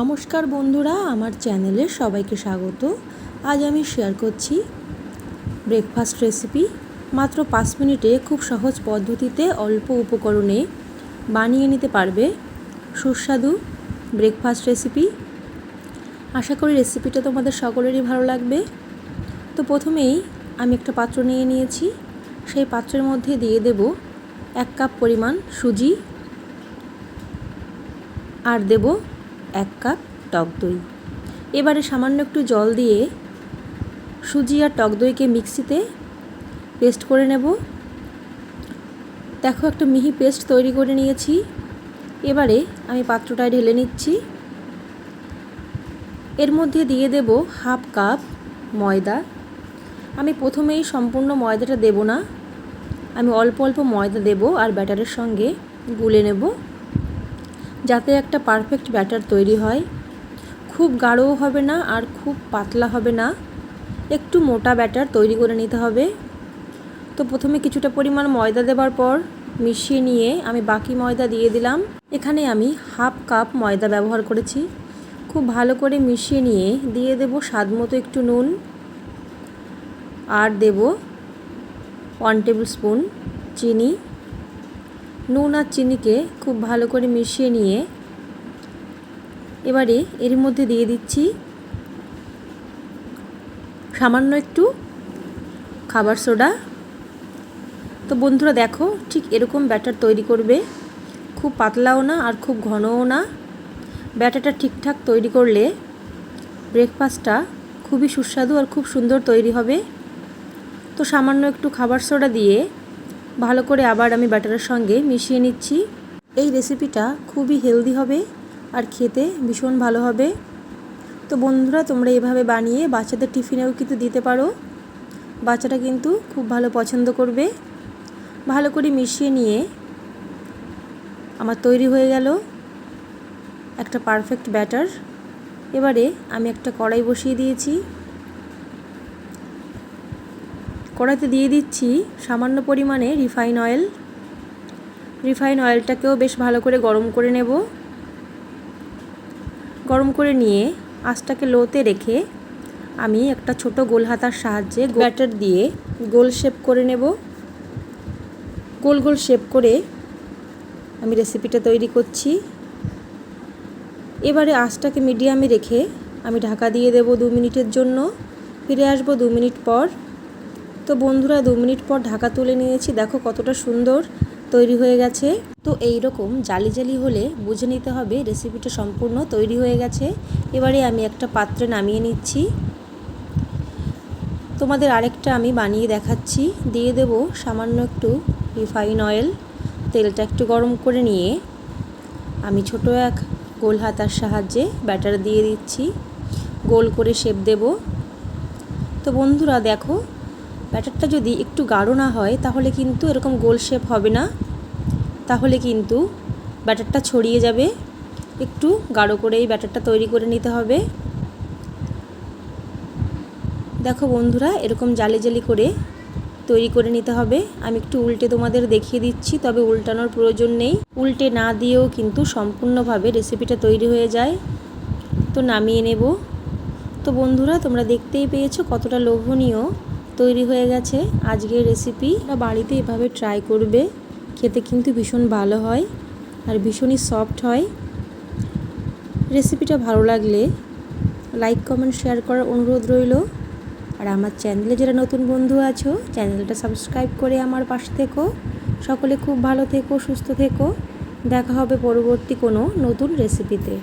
নমস্কার বন্ধুরা, আমার চ্যানেলে সবাইকে স্বাগত। আজ আমি শেয়ার করছি ব্রেকফাস্ট রেসিপি মাত্র পাঁচ মিনিটে খুব সহজ পদ্ধতিতে অল্প উপকরণে বানিয়ে নিতে পারবে সুস্বাদু ব্রেকফাস্ট রেসিপি আশা করি রেসিপিটা তোমাদের সকলেরই ভালো লাগবে। তো প্রথমেই আমি একটা পাত্র নিয়ে নিয়েছি। সেই পাত্রের মধ্যে দিয়ে দেব এক কাপ পরিমাণ সুজি। আর দেব এক কাপ টক দই। এবারে সামান্য একটু জল দিয়ে সুজি আর টক দইকে মিক্সিতে পেস্ট করে নেব। দেখো একটা মিহি পেস্ট তৈরি করে নিয়েছি। এবারে আমি পাত্রটায় ঢেলে নিচ্ছি। এর মধ্যে দিয়ে দেব হাফ কাপ ময়দা। আমি প্রথমেই সম্পূর্ণ ময়দাটা দেব না। আমি অল্প অল্প ময়দা দেব আর ব্যাটারের সঙ্গে গুলে নেব। যাতে একটা পারফেক্ট ব্যাটার তৈরি হয়। খুব গাঢ়ও হবে না আর খুব পাতলা হবে না। একটু মোটা ব্যাটার তৈরি করে নিতে হবে। তো প্রথমে কিছুটা পরিমাণ ময়দা দেওয়ার পর মিশিয়ে নিয়ে আমি বাকি ময়দা দিয়ে দিলাম। এখানে আমি হাফ কাপ ময়দা ব্যবহার করেছি। খুব ভালো করে মিশিয়ে নিয়ে দিয়ে দেব স্বাদ মতো একটু নুন। আর দেব ওয়ান টেবিল স্পুন চিনি। নুন আর চিনিকে খুব ভালো করে মিশিয়ে নিয়ে এবারে এর মধ্যে দিয়ে দিচ্ছি সামান্য একটু খাবার সোডা। তো বন্ধুরা দেখো, ঠিক এরকম ব্যাটার তৈরি করবে। খুব পাতলাও না আর খুব ঘনও না। ব্যাটারটা ঠিকঠাক তৈরি করলে ব্রেকফাস্টটা খুবই সুস্বাদু আর খুব সুন্দর তৈরি হবে। তো সামান্য একটু খাবার সোডা দিয়ে ভালো করে আবার আমি ব্যাটারের সঙ্গে মিশিয়ে নিচ্ছি। এই রেসিপিটা খুবই হেলদি হবে আর খেতে ভীষণ ভালো হবে। তো বন্ধুরা, তোমরা এভাবে বানিয়ে বাচ্চাদের টিফিনেও কিন্তু দিতে পারো। বাচ্চাটা কিন্তু খুব ভালো পছন্দ করবে। ভালো করে মিশিয়ে নিয়ে আমার তৈরি হয়ে গেল একটা পারফেক্ট ব্যাটার। এবারে আমি একটা কড়াই বসিয়ে দিয়েছি। কড়াইতে দিয়ে দিচ্ছি সামান্য পরিমাণে রিফাইন অয়েল। রিফাইন অয়েলটাকেও বেশ ভালো করে গরম করে নেব। গরম করে নিয়ে আঁচটাকে লোতে রেখে আমি একটা ছোট গোল হাতার সাহায্যে ব্যাটার দিয়ে গোল শেপ করে নেব। গোল গোল শেপ করে আমি রেসিপিটা তৈরি করছি। এবারে আঁচটাকে মিডিয়ামে রেখে আমি ঢাকা দিয়ে দেব দু মিনিটের জন্য। ফিরে আসব দু মিনিট পর। তো বন্ধুরা, দু মিনিট পর ঢাকা তুলে নিয়েছি। দেখো কতটা সুন্দর তৈরি হয়ে গেছে। তো এই রকম জালি জালি হলে বুঝে নিতে হবে রেসিপিটা সম্পূর্ণ তৈরি হয়ে গেছে। এবারে আমি একটা পাত্রে নামিয়ে নিচ্ছি। তোমাদের আরেকটা আমি বানিয়ে দেখাচ্ছি। দিয়ে দেব সামান্য একটু রিফাইন অয়েল তেলটা একটু গরম করে নিয়ে। আমি ছোট এক গোল হাতার সাহায্যে ব্যাটার দিয়ে দিচ্ছি। গোল করে শেপ দেব। তো বন্ধুরা, দেখো ব্যাটারটা যদি একটু গাঢ় না হয়, তাহলে কিন্তু এরকম গোল শেপ হবে না। তাহলে কিন্তু ব্যাটারটা ছড়িয়ে যাবে। একটু গাঢ় করে এই ব্যাটারটা তৈরি করে নিতে হবে। দেখো বন্ধুরা, এরকম জালি জালি করে তৈরি করে নিতে হবে। আমি একটু উল্টে তোমাদের দেখিয়ে দিচ্ছি, তবে উল্টানোর প্রয়োজন নেই। উল্টে না দিয়েও কিন্তু সম্পূর্ণভাবে রেসিপিটা তৈরি হয়ে যায়। তো নামিয়ে নেব। তো বন্ধুরা, তোমরা দেখতেই পেয়েছ কতটা লোভনীয়। তৈরি হয়ে গেছে। আজকের রেসিপি বাড়িতে এভাবে ট্রাই করবে। খেতে কিন্তু ভীষণ ভালো হয় আর ভীষণই সফট হয়। রেসিপিটা ভালো লাগলে লাইক কমেন্ট শেয়ার করার অনুরোধ রইল। আর আমার চ্যানেলে যারা নতুন বন্ধু আছো চ্যানেলটা সাবস্ক্রাইব করে আমার পাশে থেকো। সকলে খুব ভালো থেকো, সুস্থ থেকো। দেখা হবে পরবর্তী কোনো নতুন রেসিপিতে